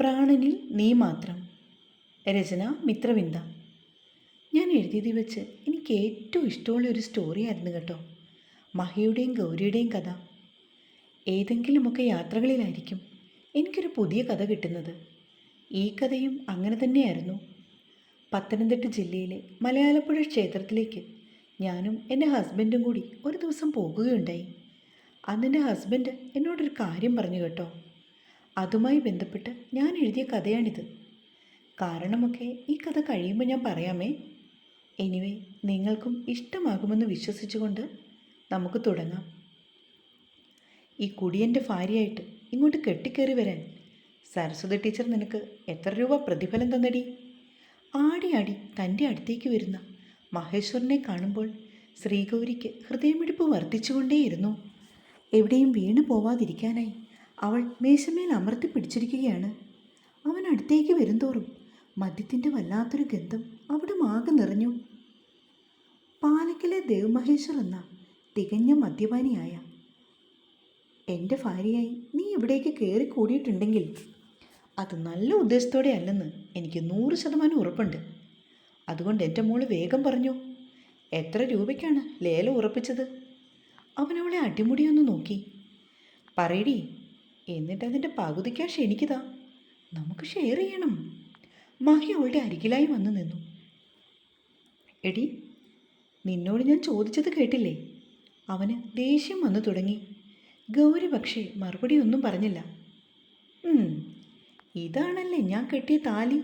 പ്രാണനിൽ നീ മാത്രം. രചന മിത്രവിന്ദ. ഞാൻ എഴുതിയത് വെച്ച് എനിക്ക് ഏറ്റവും ഇഷ്ടമുള്ള ഒരു സ്റ്റോറിയായിരുന്നു കേട്ടോ. മഹയുടെയും ഗൗരിയുടെയും കഥ. ഏതെങ്കിലുമൊക്കെ യാത്രകളിലായിരിക്കും എനിക്കൊരു പുതിയ കഥ കിട്ടുന്നത്. ഈ കഥയും അങ്ങനെ തന്നെയായിരുന്നു. പത്തനംതിട്ട ജില്ലയിലെ മലയാളപ്പുഴ ക്ഷേത്രത്തിലേക്ക് ഞാനും എന്റെ ഹസ്ബൻഡും കൂടി ഒരു ദിവസം പോകുകയുണ്ടായി. അന്നെന്റെ ഹസ്ബൻഡ് എന്നോടൊരു കാര്യം പറഞ്ഞു കേട്ടോ. അതുമായി ബന്ധപ്പെട്ട് ഞാൻ എഴുതിയ കഥയാണിത്. കാരണമൊക്കെ ഈ കഥ കഴിയുമ്പോൾ ഞാൻ പറയാമേ. എനിവേ നിങ്ങൾക്കും ഇഷ്ടമാകുമെന്ന് വിശ്വസിച്ചുകൊണ്ട് നമുക്ക് തുടങ്ങാം. ഈ കുടിയന്റെ ഭാര്യയായിട്ട് ഇങ്ങോട്ട് കെട്ടിക്കയറി വരാൻ സരസ്വതി ടീച്ചർ നിനക്ക് എത്ര രൂപ പ്രതിഫലം തന്നടി? ആടി ആടി തന്റെ അടുത്തേക്ക് വരുന്ന മഹേശ്വരനെ കാണുമ്പോൾ ശ്രീഗൗരിക്ക് ഹൃദയമിടിപ്പ് വർദ്ധിച്ചുകൊണ്ടേയിരുന്നു. എവിടെയും വീണു പോവാതിരിക്കാനായി. അവൾ മേശമേൽ അമർത്തി പിടിച്ചിരിക്കുകയാണ്. അവൻ അടുത്തേക്ക് വരുംതോറും മദ്യത്തിന്റെ വല്ലാത്തൊരു ഗന്ധം അവിടെ ആകെ നിറഞ്ഞു. പാലക്കിലെ ദേവമഹേശ്വർ എന്ന തികഞ്ഞ മദ്യപാനിയായ എന്റെ ഭാര്യയായി നീ ഇവിടേക്ക് കയറി കൂടിയിട്ടുണ്ടെങ്കിൽ അത് നല്ല ഉദ്ദേശത്തോടെ അല്ലെന്ന് എനിക്ക് നൂറ് ശതമാനം ഉറപ്പുണ്ട്. അതുകൊണ്ട് എന്റെ മോൾ വേഗം പറഞ്ഞു എത്ര രൂപയ്ക്കാണ് ലേലം ഉറപ്പിച്ചത്? അവനവളെ അടിമുടിയൊന്ന് നോക്കി. പറയടി എന്നിട്ട് അതിന്റെ പകുതി ക്യാഷ് എനിക്കിതാ. നമുക്ക് ഷെയർ ചെയ്യണം. മഹി അവളുടെ അരികിലായി വന്നു നിന്നു. എടി നിന്നോട് ഞാൻ ചോദിച്ചത് കേട്ടില്ലേ? അവന് ദേഷ്യം വന്നു തുടങ്ങി. ഗൗരി പക്ഷേ മറുപടി ഒന്നും പറഞ്ഞില്ല. "ഉം, ഇതാണല്ലേ ഞാൻ കെട്ടിയ താലി?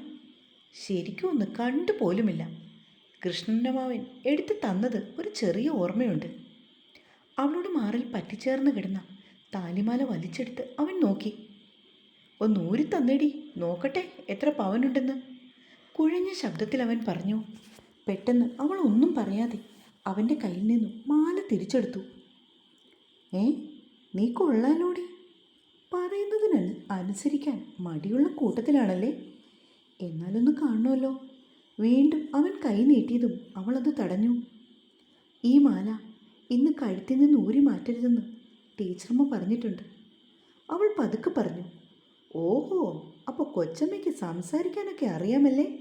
ശരിക്കും ഒന്ന് കണ്ടു പോലുമില്ല. കൃഷ്ണന്റെ മാവൻ എടുത്ത് തന്നത് ഒരു ചെറിയ ഓർമ്മയുണ്ട്. അവളോട് മാറിൽ പറ്റിച്ചേർന്ന് കിടന്ന താലിമാല വലിച്ചെടുത്ത് അവൻ നോക്കി. ഒന്ന് ഊരി തന്നേടി. നോക്കട്ടെ എത്ര പവനുണ്ടെന്ന്. കുഴഞ്ഞ ശബ്ദത്തിൽ അവൻ പറഞ്ഞു പെട്ടെന്ന് അവൾ ഒന്നും പറയാതെ അവന്റെ കയ്യിൽ നിന്നും മാല തിരിച്ചെടുത്തു. ഏ നീ കൊള്ളാലോടി. പറയുന്നതിന് അനുസരിക്കാൻ മടിയുള്ള കൂട്ടത്തിലാണല്ലേ? എന്നാലൊന്ന് കാണുമല്ലോ. വീണ്ടും അവൻ കൈ നീട്ടിയതും അവളത് തടഞ്ഞു. ഈ മാല ഇന്ന് കഴുത്തിൽ നിന്ന് ഊരി മാറ്റരുതെന്ന് ടീച്ചർമ്മ പറഞ്ഞിട്ടുണ്ട്. അവൾ പതുക്കെ പറഞ്ഞു ഓഹോ അപ്പോൾ കൊച്ചമ്മയ്ക്ക് സംസാരിക്കാനൊക്കെ അറിയാമല്ലേ?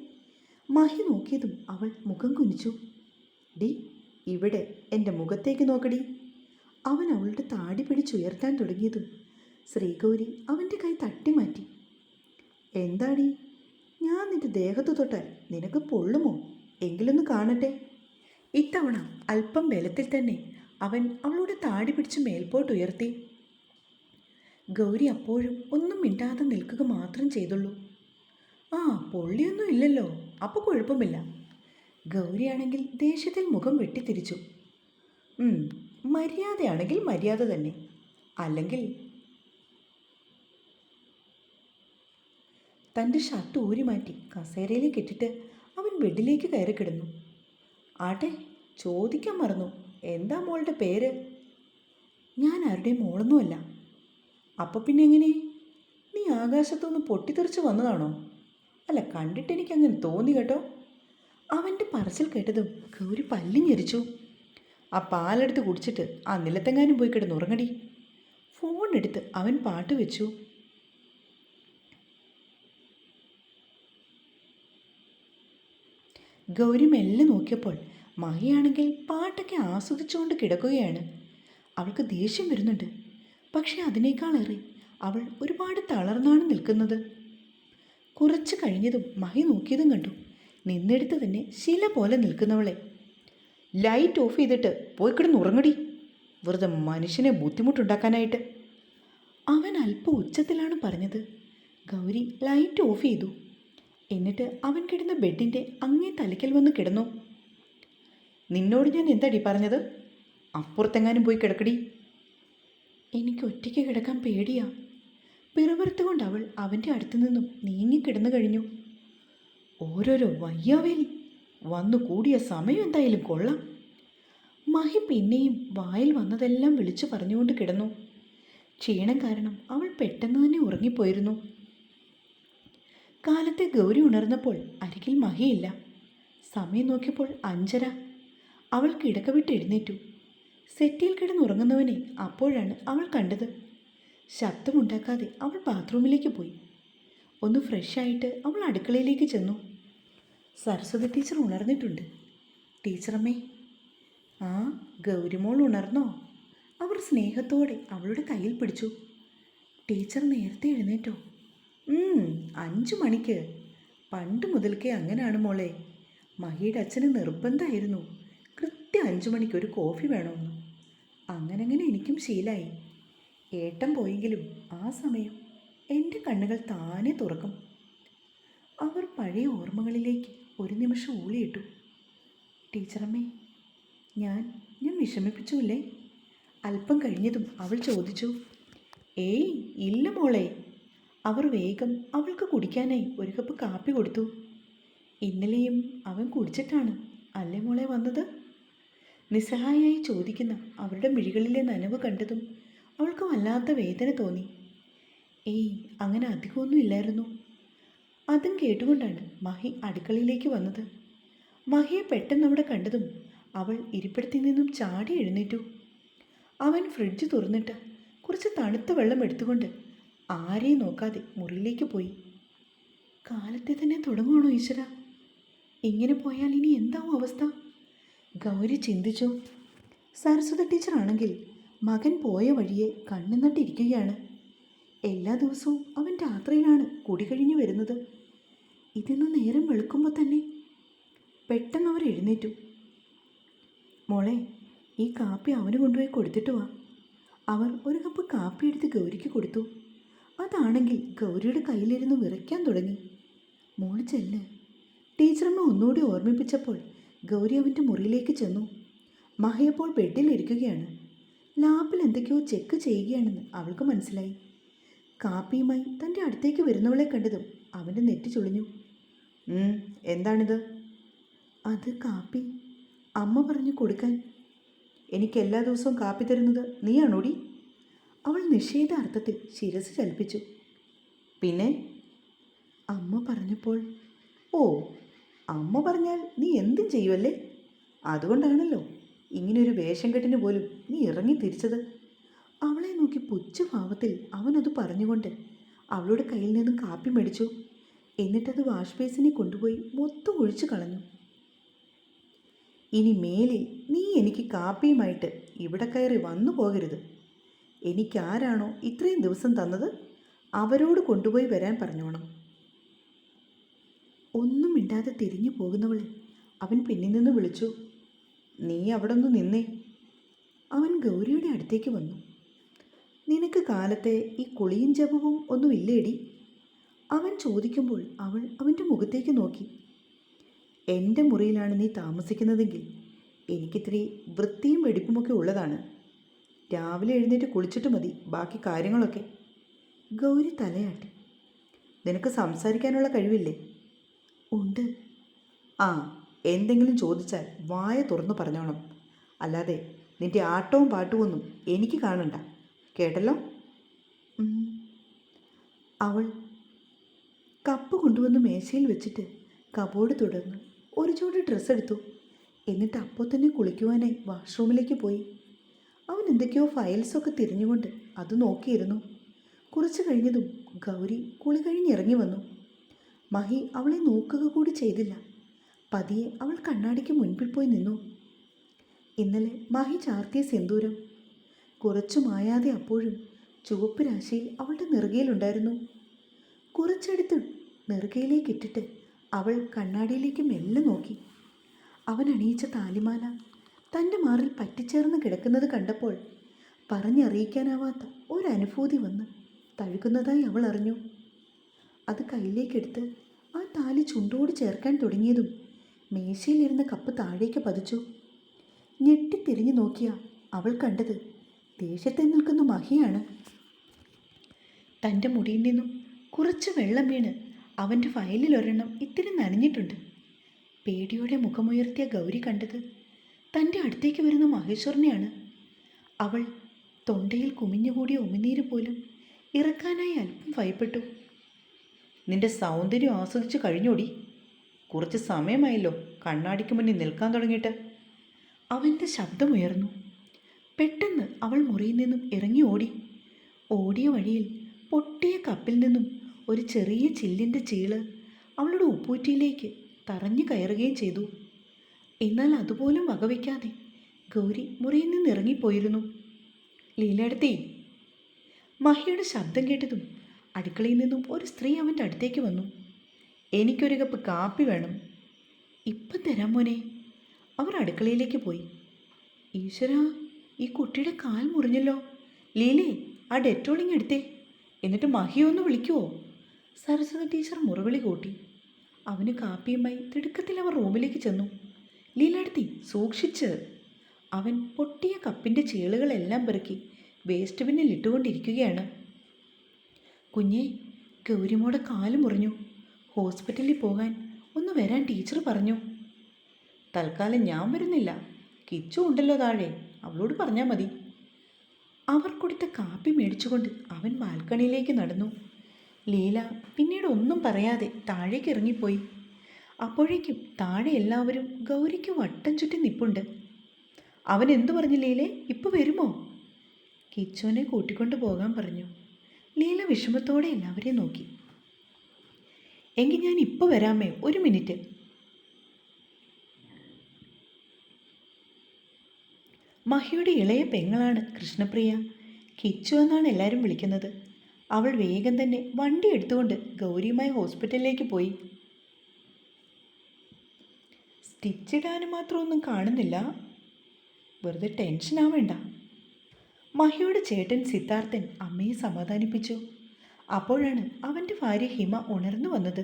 മഹി നോക്കിയതും അവൾ മുഖം കുനിച്ചു. ഡി ഇവിടെ എന്റെ മുഖത്തേക്ക് നോക്കടി. അവൻ അവളുടെ താടി പിടിച്ചുയർത്താൻ തുടങ്ങിയതും ശ്രീഗൗരി അവന്റെ കൈ തട്ടി മാറ്റി എന്താടി? ഞാൻ നിന്റെ ദേഹത്ത് തൊട്ടാൽ നിനക്ക് പൊള്ളുമോ? എങ്കിലൊന്ന് കാണട്ടെ. ഇത്തവണ അല്പം ബലത്തിൽ തന്നെ അവൻ അവളുടെ താടി പിടിച്ച് മേൽപോട്ട് ഉയർത്തി. ഗൗരി അപ്പോഴും ഒന്നും മിണ്ടാതെ നിൽക്കുക മാത്രം ചെയ്തുള്ളൂ. ആ പൊള്ളിയൊന്നും ഇല്ലല്ലോ അപ്പോൾ കുഴപ്പമില്ല. ഗൗരിയാണെങ്കിൽ ദേഷ്യത്തിൽ മുഖം വെട്ടിത്തിരിച്ചു. "ഉം, മര്യാദയാണെങ്കിൽ മര്യാദ തന്നെ. അല്ലെങ്കിൽ തന്റെ ഷർട്ട് ഊരി മാറ്റി കസേരയിലേക്ക് ഇട്ടിട്ട് അവൻ ബെഡിലേക്ക് കയറി കിടന്നു. ആട്ടെ ചോദിക്കാൻ മറന്നു. എന്താ മോളുടെ പേര്? ഞാൻ ആരുടെയും മോളൊന്നുമല്ല. അപ്പോൾ പിന്നെ എങ്ങനെ? നീ ആകാശത്തുനിന്ന് പൊട്ടിത്തെറിച്ച് വന്നതാണോ? അല്ല കണ്ടിട്ട് എനിക്ക് അങ്ങനെ തോന്നി കേട്ടോ. അവന്റെ പറച്ചിൽ കേട്ടതും ഗൗരി പല്ലി ഞെരിച്ചു ആ പാലെടുത്ത് കുടിച്ചിട്ട് ആ നിലത്തെങ്ങാനും പോയി കിടന്ന് ഉറങ്ങടി. ഫോൺ എടുത്ത് അവൻ പാട്ട് വെച്ചു. ഗൗരി മെല്ലെ നോക്കിയപ്പോൾ മഹിയാണെങ്കിൽ പാട്ടൊക്കെ ആസ്വദിച്ചുകൊണ്ട് കിടക്കുകയാണ്. അവൾക്ക് ദേഷ്യം വരുന്നുണ്ട്. പക്ഷെ അതിനേക്കാളേറെ അവൾ ഒരുപാട് തളർന്നാണ് നിൽക്കുന്നത്. കുറച്ച് കഴിഞ്ഞതും മഹി നോക്കിയതും കണ്ടു. നിന്നെടുത്ത് തന്നെ ശില പോലെ നിൽക്കുന്നവളെ. ലൈറ്റ് ഓഫ് ചെയ്തിട്ട് പോയി കിടന്ന് ഉറങ്ങടി. വെറുതെ മനുഷ്യനെ ബുദ്ധിമുട്ടുണ്ടാക്കാനായിട്ട്. അവൻ അല്പം ഉച്ചത്തിലാണ് പറഞ്ഞത്. ഗൗരി ലൈറ്റ് ഓഫ് ചെയ്തു. എന്നിട്ട് അവൻ കിടന്ന ബെഡിന്റെ അങ്ങേ തലയ്ക്കൽ വന്ന് കിടന്നു. നിന്നോട് ഞാൻ എന്താടി പറഞ്ഞത്? അപ്പുറത്തെങ്ങാനും പോയി കിടക്കടി. എനിക്ക് ഒറ്റയ്ക്ക് കിടക്കാൻ പേടിയാ. പിറവറുത്തുകൊണ്ട് അവൾ അവന്റെ അടുത്തു നിന്നും നീങ്ങി കിടന്നു കഴിഞ്ഞു. ഓരോരോ വയ്യാവേലി വന്നു കൂടിയ സമയം എന്തായാലും കൊള്ളാം. മഹി പിന്നെയും വായിൽ വന്നതെല്ലാം വിളിച്ചു പറഞ്ഞുകൊണ്ട് കിടന്നു. ക്ഷീണം കാരണം അവൾ പെട്ടെന്ന് തന്നെ ഉറങ്ങിപ്പോയിരുന്നു. കാലത്തെ ഗൗരി ഉണർന്നപ്പോൾ അരികിൽ മഹിയില്ല. സമയം നോക്കിയപ്പോൾ അഞ്ചര. അവൾ കിടക്ക വിട്ട് എഴുന്നേറ്റു. സെറ്റിയിൽ കിടന്നുറങ്ങുന്നവനെ അപ്പോഴാണ് അവൾ കണ്ടത്. ശബ്ദമുണ്ടാക്കാതെ അവൾ ബാത്റൂമിലേക്ക് പോയി. ഒന്ന് ഫ്രഷായിട്ട് അവൾ അടുക്കളയിലേക്ക് ചെന്നു. സരസ്വതി ടീച്ചർ ഉണർന്നിട്ടുണ്ട്. ടീച്ചറമ്മേ ആ ഗൗരിമോൾ ഉണർന്നോ? അവർ സ്നേഹത്തോടെ അവളുടെ കയ്യിൽ പിടിച്ചു. ടീച്ചർ നേരത്തെ എഴുന്നേറ്റോ. അഞ്ചു മണിക്ക്. പണ്ട് മുതൽക്കേ അങ്ങനെയാണ് മോളെ. മഹിയുടെ അച്ഛന് നിർബന്ധമായിരുന്നു. അഞ്ചു മണിക്ക് ഒരു കോഫി വേണമെന്ന് അങ്ങനെ അങ്ങനെ എനിക്കും ശീലായി. ഏട്ടൻ പോയെങ്കിലും ആ സമയം എന്റെ കണ്ണുകൾ താനെ തുറക്കും. അവർ പഴയ ഓർമ്മകളിലേക്ക് ഒരു നിമിഷം ഊളിയിട്ടു. ടീച്ചറമ്മേ ഞാൻ ഞാൻ വിഷമിപ്പിച്ചുമില്ലേ അല്പം കഴിഞ്ഞതും അവൾ ചോദിച്ചു. ഏയ് ഇല്ല മോളെ. അവർ വേഗം അവൾക്ക് കുടിക്കാനായി ഒരു കപ്പ് കാപ്പി കൊടുത്തു. ഇന്നലെയും അവൻ കുടിച്ചിട്ടാണ് അല്ലേ മോളെ വന്നത്? നിസ്സഹായായി ചോദിക്കുന്ന അവരുടെ മിഴികളിലെ നനവ് കണ്ടതും അവൾക്ക് വല്ലാത്ത വേദന തോന്നി. ഏയ് അങ്ങനെ അധികമൊന്നും ഇല്ലായിരുന്നു. അതും കേട്ടുകൊണ്ടാണ് മഹി അടുക്കളയിലേക്ക് വന്നത്. മഹിയെ പെട്ടെന്ന് അവിടെ കണ്ടതും അവൾ ഇരിപ്പിടത്തിൽ നിന്നും ചാടി എഴുന്നേറ്റു. അവൻ ഫ്രിഡ്ജ് തുറന്നിട്ട് കുറച്ച് തണുത്ത വെള്ളം എടുത്തുകൊണ്ട് ആരെയും നോക്കാതെ മുറിയിലേക്ക് പോയി. കാലത്തെ തന്നെ തുടങ്ങുകയാണോ ഈശ്വര? ഇങ്ങനെ പോയാൽ ഇനി എന്താവും അവസ്ഥ? ഗൗരി ചിന്തിച്ചു. സരസ്വതി ടീച്ചറാണെങ്കിൽ മകൻ പോയ വഴിയെ കണ്ണു നട്ടിരിക്കുകയാണ്. എല്ലാ ദിവസവും അവൻ രാത്രിയിലാണ് കുടി കഴിഞ്ഞു വരുന്നത്. ഇതിന്ന് നേരം വെളുക്കുമ്പോൾ തന്നെ പെട്ടെന്ന് അവർ എഴുന്നേറ്റു. മോളെ ഈ കാപ്പി അവന് കൊണ്ടുപോയി കൊടുത്തിട്ട് വാ. അവർ ഒരു കപ്പ് കാപ്പി എടുത്ത് ഗൗരിക്ക് കൊടുത്തു. അതാണെങ്കിൽ ഗൗരിയുടെ കയ്യിലിരുന്ന് വിറയ്ക്കാൻ തുടങ്ങി. മോൾ ചെല്ല് ടീച്ചറമ്മ ഒന്നുകൂടി ഓർമ്മിപ്പിച്ചപ്പോൾ ഗൗരി അവന്റെ മുറിയിലേക്ക് ചെന്നു. മഹയപ്പോൾ ബെഡിലിരിക്കുകയാണ് ലാപ്പിൽ എന്തൊക്കെയോ ചെക്ക് ചെയ്യുകയാണെന്ന് അവൾക്ക് മനസ്സിലായി. കാപ്പിയുമായി തന്റെ അടുത്തേക്ക് വരുന്നവളെ കണ്ടതും അവന്റെ നെറ്റി ചുളിഞ്ഞു. "ഉം, എന്താണിത്? അത് കാപ്പി. അമ്മ പറഞ്ഞു കൊടുക്കാൻ. എനിക്ക് എല്ലാ ദിവസവും കാപ്പി തരുന്നത് നീയാണോടി? അവൾ നിഷേധ അർത്ഥത്തിൽ ശിരസ് ചലിപ്പിച്ചു. പിന്നെ? അമ്മ പറഞ്ഞപ്പോൾ ഓ അമ്മ പറഞ്ഞാൽ നീ എന്തും ചെയ്യുമല്ലേ അതുകൊണ്ടാണല്ലോ ഇങ്ങനൊരു വേഷം കെട്ടിന് പോലും നീ ഇറങ്ങി തിരിച്ചത്. അവളെ നോക്കി പുച്ഛഭാവത്തിൽ അവനത് പറഞ്ഞുകൊണ്ട് അവളുടെ കയ്യിൽ നിന്നും കാപ്പി മേടിച്ചു. എന്നിട്ടത് വാഷ് ബേസിനെ കൊണ്ടുപോയി മൊത്തം ഒഴിച്ചു കളഞ്ഞു. ഇനി മേലിൽ നീ എനിക്ക് കാപ്പിയുമായിട്ട് ഇവിടെ കയറി വന്നു പോകരുത്. എനിക്കാരാണോ ഇത്രയും ദിവസം തന്നത്? അവരോട് കൊണ്ടുപോയി വരാൻ പറഞ്ഞോണം. ഒന്നും മിണ്ടാതെ തിരിഞ്ഞു പോകുന്നവളെ അവൻ പിന്നിൽ നിന്ന് വിളിച്ചു നീ അവിടെ ഒന്ന് നിന്നേ. അവൻ ഗൗരിയുടെ അടുത്തേക്ക് വന്നു. നിനക്ക് കാലത്തെ ഈ കുളിയും ജപവും ഒന്നും ഇല്ലേടി? അവൻ ചോദിക്കുമ്പോൾ അവൾ അവന്റെ മുഖത്തേക്ക് നോക്കി. എന്റെ മുറിയിലാണ് നീ താമസിക്കുന്നതെങ്കിൽ എനിക്കിത്തിരി വൃത്തിയും വെടിപ്പുമൊക്കെ ഉള്ളതാണ്. രാവിലെ എഴുന്നേറ്റ് കുളിച്ചിട്ട് മതി ബാക്കി കാര്യങ്ങളൊക്കെ. ഗൗരി തലയാട്ടി. നിനക്ക് സംസാരിക്കാനുള്ള കഴിവില്ലേ? ഉണ്ട്. ആ എന്തെങ്കിലും ചോദിച്ചാൽ വായ തുറന്നു പറഞ്ഞോണം. അല്ലാതെ നിന്റെ ആട്ടവും പാട്ടും ഒന്നും എനിക്ക് കാണണ്ട. കേട്ടല്ലോ? അവൾ കപ്പ് കൊണ്ടുവന്ന് മേശയിൽ വെച്ചിട്ട് കബോർഡ് തുടർന്ന് ഒരു ചൂട് ഡ്രസ്സ് എടുത്തു. എന്നിട്ട് അപ്പോൾ തന്നെ കുളിക്കുവാനായി വാഷ്റൂമിലേക്ക് പോയി. അവൻ എന്തൊക്കെയോ ഫയൽസൊക്കെ തിരിഞ്ഞുകൊണ്ട് അത് നോക്കിയിരുന്നു. കുറച്ച് കഴിഞ്ഞതും ഗൗരി കുളി കഴിഞ്ഞിറങ്ങി വന്നു. മഹി അവളെ നോക്കുക കൂടി ചെയ്തില്ല. പതിയെ അവൾ കണ്ണാടിക്ക് മുൻപിൽ പോയി നിന്നു. ഇന്നലെ മഹി ചാർത്തിയ സിന്ദൂരം. കുറച്ചു മായാതെ അപ്പോഴും ചുവപ്പ് രാശിയിൽ അവളുടെ നെറുകയിലുണ്ടായിരുന്നു കുറച്ചെടുത്ത് നെറുകയിലേക്ക് ഇട്ടിട്ട് അവൾ കണ്ണാടിയിലേക്ക് മെല്ലെ നോക്കി. അവൻ അണിയിച്ച താലിമാല തന്റെ മാറിൽ പറ്റിച്ചേർന്ന് കിടക്കുന്നത് കണ്ടപ്പോൾ പറഞ്ഞറിയിക്കാനാവാത്ത ഒരനുഭൂതി വന്ന് തഴുകുന്നതായി അവൾ അറിഞ്ഞു. അത് കയ്യിലേക്കെടുത്ത് ആ താലി ചുണ്ടോട് ചേർക്കാൻ തുടങ്ങിയതും മേശയിലിരുന്ന കപ്പ് താഴേക്ക് പതിച്ചു. ഞെട്ടിത്തിരിഞ്ഞു നോക്കിയ അവൾ കണ്ടത് ദേഷ്യത്തെ നിൽക്കുന്ന മഹിയാണ്. തന്റെ മുടിയിൽ നിന്നും കുറച്ച് വെള്ളം വീണ് അവന്റെ ഫയലിലൊരെണ്ണം ഇത്തിരി നനഞ്ഞിട്ടുണ്ട്. പേടിയോടെ മുഖമുയർത്തിയ ഗൗരി കണ്ടത് തന്റെ അടുത്തേക്ക് വരുന്ന മഹേശ്വരനെയാണ്. അവൾ തൊണ്ടയിൽ കുമിഞ്ഞുകൂടിയ ഉമിനീര് പോലും ഇറക്കാനായി അല്പം ഭയപ്പെട്ടു. നിന്റെ സൗന്ദര്യം ആസ്വദിച്ച് കഴിഞ്ഞോടി? കുറച്ച് സമയമായല്ലോ കണ്ണാടിക്ക് മുന്നിൽ നിൽക്കാൻ തുടങ്ങിയിട്ട്. അവന്റെ ശബ്ദമുയർന്നു. പെട്ടെന്ന് അവൾ മുറിയിൽ നിന്നും ഇറങ്ങി ഓടി. ഓടിയ വഴിയിൽ പൊട്ടിയ കപ്പിൽ നിന്നും ഒരു ചെറിയ ചില്ലിന്റെ ചീൾ അവളുടെ ഉപ്പൂറ്റിയിലേക്ക് തറഞ്ഞു കയറുകയും ചെയ്തു. എന്നാൽ അതുപോലും വകവയ്ക്കാതെ ഗൗരി മുറിയിൽ നിന്ന് ഇറങ്ങിപ്പോയിരുന്നു. ലീലയെടുത്തേ. മഹിയുടെ ശബ്ദം കേട്ടതും അടുക്കളയിൽ നിന്നും ഒരു സ്ത്രീ അവന്റെ അടുത്തേക്ക് വന്നു. എനിക്കൊരു കപ്പ് കാപ്പി വേണം. ഇപ്പം തരാം മോനെ. അവർ അടുക്കളയിലേക്ക് പോയി. ഈശ്വര ഈ കുട്ടിയുടെ കാൽ മുറിഞ്ഞല്ലോ. ലീലേ ആ ഡെറ്റോളിങ് എടുത്തേ. എന്നിട്ട് മഹിയെ ഒന്ന് വിളിക്കുവോ? സരസ്വതി ടീച്ചർ മുറവിളി കൂട്ടി. അവന് കാപ്പിയുമായി തിടുക്കത്തിൽ അവർ റൂമിലേക്ക് ചെന്നു. ലീലടുത്തി സൂക്ഷിച്ച്. അവൻ പൊട്ടിയ കപ്പിന്റെ ചേളുകളെല്ലാം പെറുക്കി വേസ്റ്റ് ബിന്നിൽ ഇട്ടുകൊണ്ടിരിക്കുകയാണ്. കുഞ്ഞെ ഗൗരിമോടെ കാൽ മുറിഞ്ഞു. ഹോസ്പിറ്റലിൽ പോകാൻ ഒന്ന് വരാൻ ടീച്ചർ പറഞ്ഞു. തൽക്കാലം ഞാൻ വരുന്നില്ല. കിച്ചു ഉണ്ടല്ലോ താഴെ. അവളോട് പറഞ്ഞാൽ മതി. അവർ കൊടുത്ത കാപ്പി മേടിച്ചുകൊണ്ട് അവൻ ബാൽക്കണിയിലേക്ക് നടന്നു. ലീല പിന്നീട് ഒന്നും പറയാതെ താഴേക്ക് ഇറങ്ങിപ്പോയി. അപ്പോഴേക്കും താഴെ എല്ലാവരും ഗൗരിക്ക് വട്ടം ചുറ്റി നിപ്പുണ്ട്. അവൻ എന്തു പറഞ്ഞു ലീലേ? ഇപ്പോൾ വരുമോ? കിച്ചുവിനെ കൂട്ടിക്കൊണ്ടു പോകാൻ പറഞ്ഞു. ലീല വിഷമത്തോടെ എല്ലാവരെയും നോക്കി. എങ്കിൽ ഞാൻ ഇപ്പോൾ വരാമേ? ഒരു മിനിറ്റ്. മഹിയുടെ ഇളയ പെങ്ങളാണ് കൃഷ്ണപ്രിയ. കിച്ചു എന്നാണ് എല്ലാവരും വിളിക്കുന്നത്. അവൾ വേഗം തന്നെ വണ്ടി എടുത്തുകൊണ്ട് ഗൗരിയുമായി ഹോസ്പിറ്റലിലേക്ക് പോയി. സ്റ്റിച്ചിടാനും മാത്രമൊന്നും കാണുന്നില്ല. വെറുതെ ടെൻഷൻ ആവേണ്ട മഹിയുടെ ചേട്ടൻ സിദ്ധാർത്ഥൻ അമ്മയെ സമാധാനിപ്പിച്ചു. അപ്പോഴാണ് അവന്റെ ഭാര്യ ഹിമ ഉണർന്നു വന്നത്.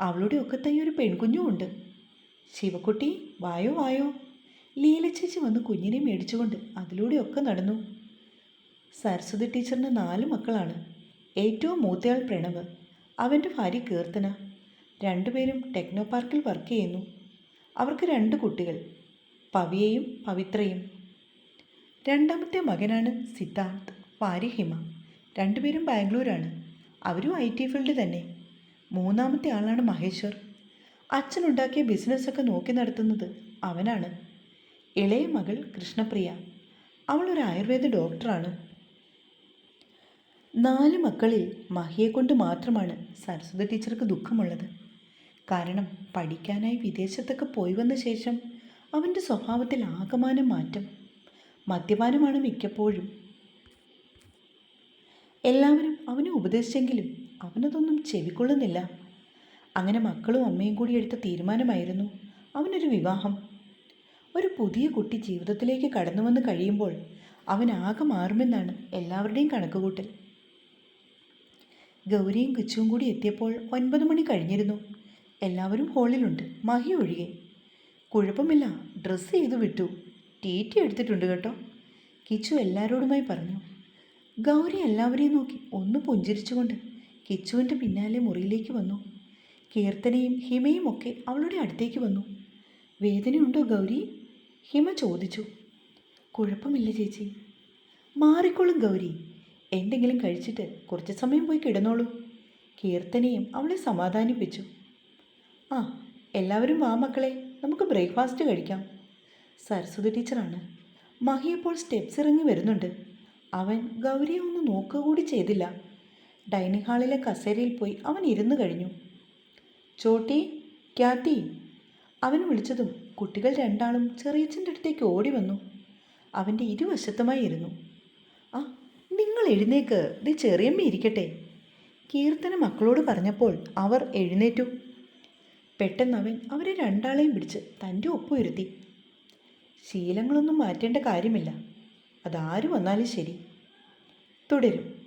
അവളുടെ ഒക്കത്തായി ഒരു പെൺകുഞ്ഞുമുണ്ട് ശിവക്കുട്ടി വായോ വായോ. ലീലച്ചേച്ചി വന്ന് കുഞ്ഞിനെ മേടിച്ചുകൊണ്ട് അതിലൂടെയൊക്കെ നടന്നു. സരസ്വതി ടീച്ചറിന് നാല് മക്കളാണ്. ഏറ്റവും മൂത്തയാൾ പ്രണവ് അവന്റെ ഭാര്യ കീർത്തന. രണ്ടുപേരും ടെക്നോ പാർക്കിൽ വർക്ക് ചെയ്യുന്നു. അവർക്ക് രണ്ട് കുട്ടികൾ പവിയയും പവിത്രയും. രണ്ടാമത്തെ മകനാണ് സിദ്ധാർത്ഥ് ഭാര്യ ഹിമ രണ്ടുപേരും ബാംഗ്ലൂരാണ്. അവരും ഐ ടി ഫീൽഡ് തന്നെ. മൂന്നാമത്തെ ആളാണ് മഹേശ്വർ. അച്ഛനുണ്ടാക്കിയ ബിസിനസ്സൊക്കെ നോക്കി നടത്തുന്നത് അവനാണ്. ഇളയ മകൾ കൃഷ്ണപ്രിയ. അവൾ ഒരു ആയുർവേദ ഡോക്ടറാണ്. നാല് മക്കളിൽ മഹിയെ കൊണ്ട് മാത്രമാണ് സരസ്വതി ടീച്ചർക്ക് ദുഃഖമുള്ളത്. കാരണം പഠിക്കാനായി വിദേശത്തൊക്കെ പോയി വന്ന ശേഷം അവന്റെ സ്വഭാവത്തിൽ ആകമാനം മാറ്റം. മദ്യപാനമാണ് മിക്കപ്പോഴും. എല്ലാവരും അവനെ ഉപദേശിച്ചെങ്കിലും അവനതൊന്നും ചെവിക്കൊള്ളുന്നില്ല. അങ്ങനെ മക്കളും അമ്മയും കൂടി എടുത്ത തീരുമാനമായിരുന്നു അവനൊരു വിവാഹം. ഒരു പുതിയ കുട്ടി ജീവിതത്തിലേക്ക് കടന്നു വന്ന് കഴിയുമ്പോൾ അവൻ ആകെ മാറുമെന്നാണ് എല്ലാവരുടെയും കണക്കുകൂട്ടൽ. ഗൗരിയും കുച്ചും കൂടി എത്തിയപ്പോൾ ഒൻപത് മണി കഴിഞ്ഞിരുന്നു. എല്ലാവരും ഹോളിലുണ്ട് മഹി ഒഴികെ. കുഴപ്പമില്ല. ഡ്രസ്സ് ചെയ്ത് വിട്ടു. ടി ടി എടുത്തിട്ടുണ്ട് കേട്ടോ. കിച്ചു എല്ലാവരോടുമായി പറഞ്ഞു. ഗൗരി എല്ലാവരെയും നോക്കി ഒന്ന് പുഞ്ചിരിച്ചുകൊണ്ട് കിച്ചുവിന്റെ പിന്നാലെ മുറിയിലേക്ക് വന്നു. കീർത്തനയും ഹിമയും ഒക്കെ അവളുടെ അടുത്തേക്ക് വന്നു. വേദനയുണ്ടോ ഗൗരി? ഹിമ ചോദിച്ചു. കുഴപ്പമില്ല ചേച്ചി. മാറിക്കോളും ഗൗരി. എന്തെങ്കിലും കഴിച്ചിട്ട് കുറച്ച് സമയം പോയി കിടന്നോളൂ. കീർത്തനയും അവളെ സമാധാനിപ്പിച്ചു. ആ എല്ലാവരും വാ മക്കളെ. നമുക്ക് ബ്രേക്ക്ഫാസ്റ്റ് കഴിക്കാം. സരസ്വതി ടീച്ചറാണ്. മഹി ഇപ്പോൾ സ്റ്റെപ്സ് ഇറങ്ങി വരുന്നുണ്ട്. അവൻ ഗൗരിയെ ഒന്ന് നോക്കുക കൂടി ചെയ്തില്ല. ഡൈനിങ് ഹാളിലെ കസേരയിൽ പോയി അവൻ ഇരുന്നു കഴിഞ്ഞു. ചോട്ടി ക്യാത്തി അവൻ വിളിച്ചതും കുട്ടികൾ രണ്ടാളും ചെറിയച്ഛന്റെ അടുത്തേക്ക് ഓടി വന്നു. അവന്റെ ഇരുവശത്തുമായി ഇരുന്നു. ആ നിങ്ങൾ എഴുന്നേക്ക്. ഇത് ചെറിയമ്മ ഇരിക്കട്ടെ. കീർത്തന മക്കളോട് പറഞ്ഞപ്പോൾ അവർ എഴുന്നേറ്റു. പെട്ടെന്ന് അവൻ അവരെ രണ്ടാളെയും പിടിച്ച് തന്റെ ഒപ്പുയരുത്തി. ശീലങ്ങളൊന്നും മാറ്റേണ്ട കാര്യമില്ല. അതാര് വന്നാലും ശരി. തുടരും.